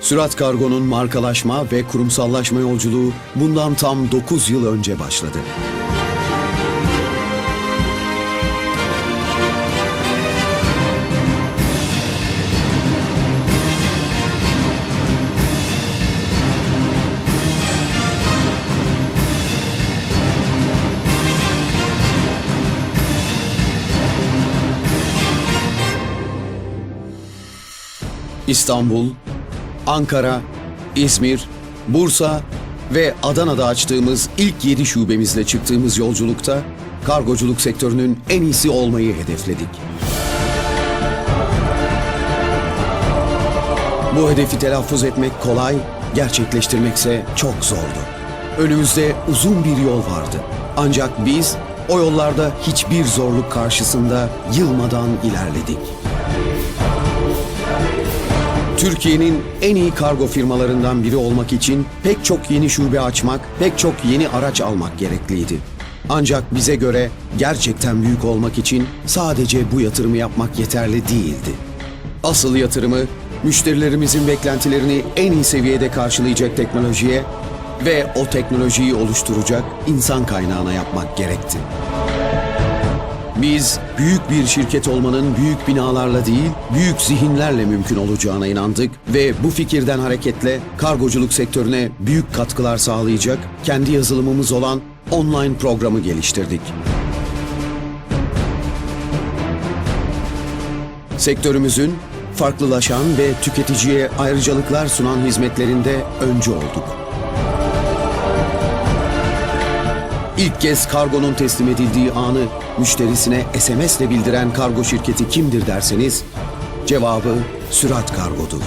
Sürat Kargo'nun markalaşma ve kurumsallaşma yolculuğu bundan tam 9 yıl önce başladı. İstanbul, Ankara, İzmir, Bursa ve Adana'da açtığımız ilk 7 şubemizle çıktığımız yolculukta kargoculuk sektörünün en iyisi olmayı hedefledik. Bu hedefi telaffuz etmek kolay, gerçekleştirmekse çok zordu. Önümüzde uzun bir yol vardı. Ancak biz o yollarda hiçbir zorluk karşısında yılmadan ilerledik. Türkiye'nin en iyi kargo firmalarından biri olmak için pek çok yeni şube açmak, pek çok yeni araç almak gerekliydi. Ancak bize göre gerçekten büyük olmak için sadece bu yatırımı yapmak yeterli değildi. Asıl yatırımı müşterilerimizin beklentilerini en iyi seviyede karşılayacak teknolojiye ve o teknolojiyi oluşturacak insan kaynağına yapmak gerekti. Biz büyük bir şirket olmanın büyük binalarla değil, büyük zihinlerle mümkün olacağına inandık ve bu fikirden hareketle kargoculuk sektörüne büyük katkılar sağlayacak kendi yazılımımız olan online programı geliştirdik. Sektörümüzün farklılaşan ve tüketiciye ayrıcalıklar sunan hizmetlerinde öncü olduk. İlk kez kargonun teslim edildiği anı müşterisine SMS ile bildiren kargo şirketi kimdir derseniz cevabı Sürat Kargo'dur.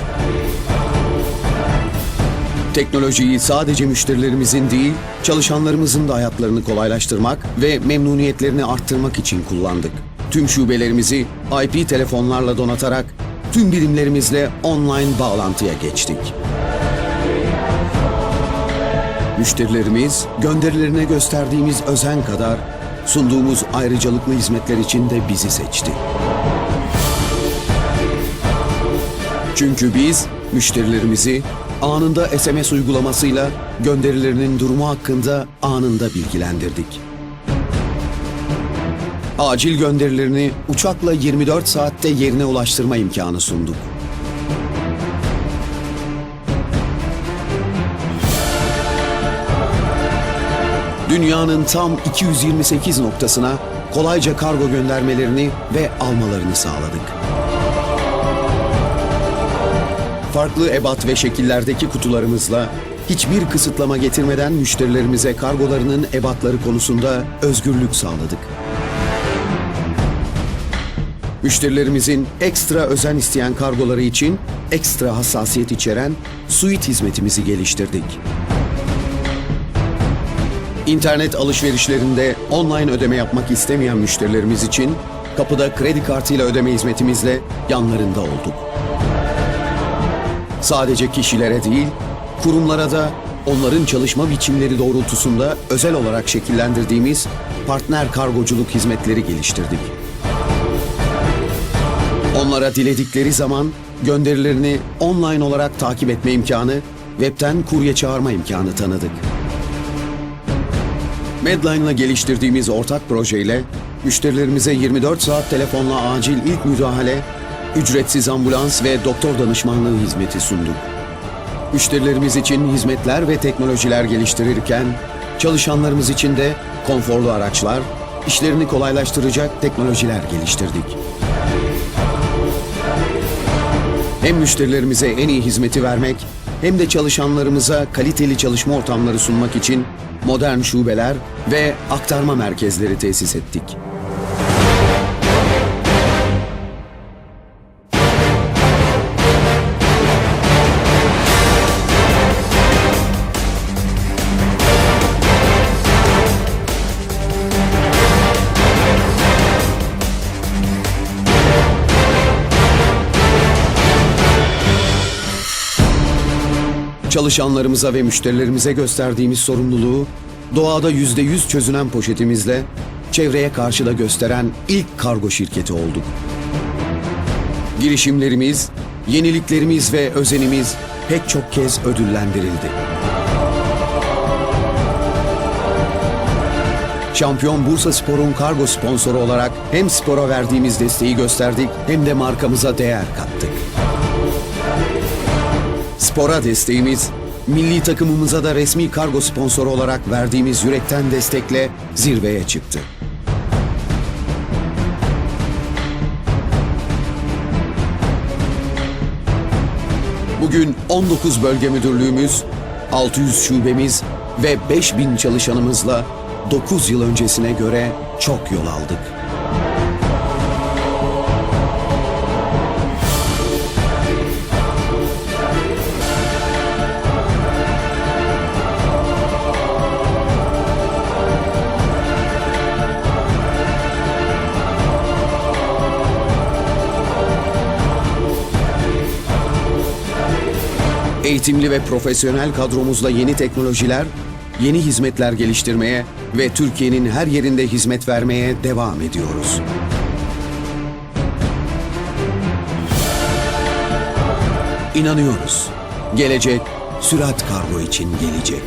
Teknolojiyi sadece müşterilerimizin değil, çalışanlarımızın da hayatlarını kolaylaştırmak ve memnuniyetlerini arttırmak için kullandık. Tüm şubelerimizi IP telefonlarla donatarak tüm birimlerimizle online bağlantıya geçtik. Müşterilerimiz gönderilerine gösterdiğimiz özen kadar sunduğumuz ayrıcalıklı hizmetler için de bizi seçti. Çünkü biz müşterilerimizi anında SMS uygulamasıyla gönderilerinin durumu hakkında anında bilgilendirdik. Acil gönderilerini uçakla 24 saatte yerine ulaştırma imkanı sunduk. Dünyanın tam 228 noktasına kolayca kargo göndermelerini ve almalarını sağladık. Farklı ebat ve şekillerdeki kutularımızla hiçbir kısıtlama getirmeden müşterilerimize kargolarının ebatları konusunda özgürlük sağladık. Müşterilerimizin ekstra özen isteyen kargoları için ekstra hassasiyet içeren suite hizmetimizi geliştirdik. İnternet alışverişlerinde online ödeme yapmak istemeyen müşterilerimiz için kapıda kredi kartıyla ödeme hizmetimizle yanlarında olduk. Sadece kişilere değil, kurumlara da onların çalışma biçimleri doğrultusunda özel olarak şekillendirdiğimiz partner kargoculuk hizmetleri geliştirdik. Onlara diledikleri zaman gönderilerini online olarak takip etme imkanı, webten kurye çağırma imkanı tanıdık. Medline'la geliştirdiğimiz ortak projeyle müşterilerimize 24 saat telefonla acil ilk müdahale, ücretsiz ambulans ve doktor danışmanlığı hizmeti sunduk. Müşterilerimiz için hizmetler ve teknolojiler geliştirirken çalışanlarımız için de konforlu araçlar, işlerini kolaylaştıracak teknolojiler geliştirdik. Hem müşterilerimize en iyi hizmeti vermek hem de çalışanlarımıza kaliteli çalışma ortamları sunmak için modern şubeler ve aktarma merkezleri tesis ettik. Çalışanlarımıza ve müşterilerimize gösterdiğimiz sorumluluğu doğada yüzde yüz çözünen poşetimizle çevreye karşı da gösteren ilk kargo şirketi olduk. Girişimlerimiz Yeniliklerimiz ve özenimiz pek çok kez ödüllendirildi. Şampiyon Bursa Spor'un kargo sponsoru olarak hem spora verdiğimiz desteği gösterdik hem de markamıza değer kattık. Spora desteğimiz, milli takımımıza da resmi kargo sponsoru olarak verdiğimiz yürekten destekle zirveye çıktı. Bugün 19 bölge müdürlüğümüz, 600 şubemiz ve 5000 çalışanımızla 9 yıl öncesine göre çok yol aldık. Eğitimli ve profesyonel kadromuzla yeni teknolojiler, yeni hizmetler geliştirmeye ve Türkiye'nin her yerinde hizmet vermeye devam ediyoruz. İnanıyoruz. Gelecek sürat kargo için gelecek.